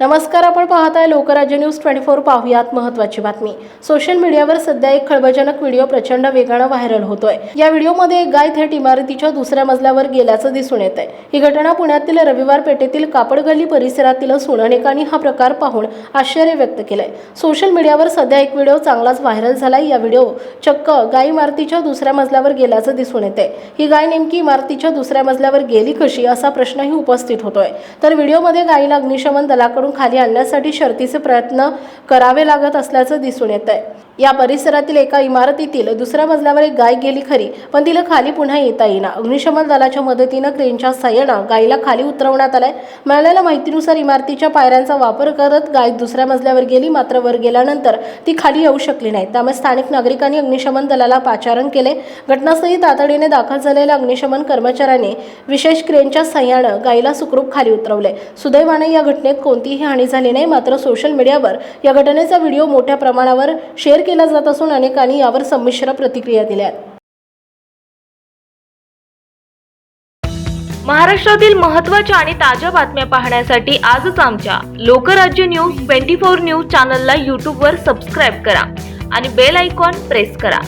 नमस्कार आपण पाहताय लोकराज्य न्यूज ट्वेंटी फोर पाहूयात महत्वाची बातमी. सोशल मीडियावर सध्या एक खळबळजनक व्हिडिओ प्रचंड वेगानं व्हायरल होतोय. या व्हिडिओमध्ये एक गाय थेट इमारतीच्या दुसऱ्या मजल्यावर गेल्याचं दिसून येत आहे ही घटना पुण्यातील रविवार पेठेतील कापडगल्ली परिसरातील असून अनेकांनी हा प्रकार पाहून आश्चर्य व्यक्त केलंय. सोशल मीडियावर सध्या एक व्हिडिओ चांगलाच व्हायरल झालाय. या व्हिडिओ चक्क गाय इमारतीच्या दुसऱ्या मजल्यावर गेल्याचं दिसून येते ही गाय नेमकी इमारतीच्या दुसऱ्या मजल्यावर गेली कशी असा प्रश्नही उपस्थित होतोय. तर व्हिडिओमध्ये गायीला अग्निशमन दलाकडून खाली आणण्यासाठी शर्तीचे प्रयत्न करावे लागत असल्याचं दिसून येत आहे या परिसरातील एका इमारतीतील दुसऱ्या मजल्यावर एक गाय गेली खरी पण तिला खाली पुन्हा येता येईना. अग्निशमन दलाच्या मदतीनं क्रेनच्या सहाय्यानं गायीला खाली उतरवण्यात आलाय. मिळालेल्या माहितीनुसार इमारतीच्या पायऱ्यांचा वापर करत गाय दुसऱ्या मजल्यावर गेली मात्र वर गेल्यानंतर ती खाली येऊ शकली नाही. त्यामुळे स्थानिक नागरिकांनी अग्निशमन दलाला पाचारण केले. घटनास्थळी तातडीने दाखल झालेल्या अग्निशमन कर्मचाऱ्यांनी विशेष क्रेनच्या सहाय्यानं गायीला सुखरूप खाली उतरवले. सुदैवाने या घटनेत कोणतीही हानी झाली नाही मात्र सोशल मीडियावर या घटनेचा व्हिडिओ मोठ्या प्रमाणावर शेअर केला जात असून अनेकांनी यावर संमिश्र प्रतिक्रिया दिल्या महाराष्ट्रातील महत्त्वाच्या आणि ताज्या बातम्या पाहण्यासाठी आजच आमच्या Lokrajya news twenty four news चॅनलला यूट्यूबवर सबस्क्राईब करा आणि बेल आयकॉन प्रेस करा.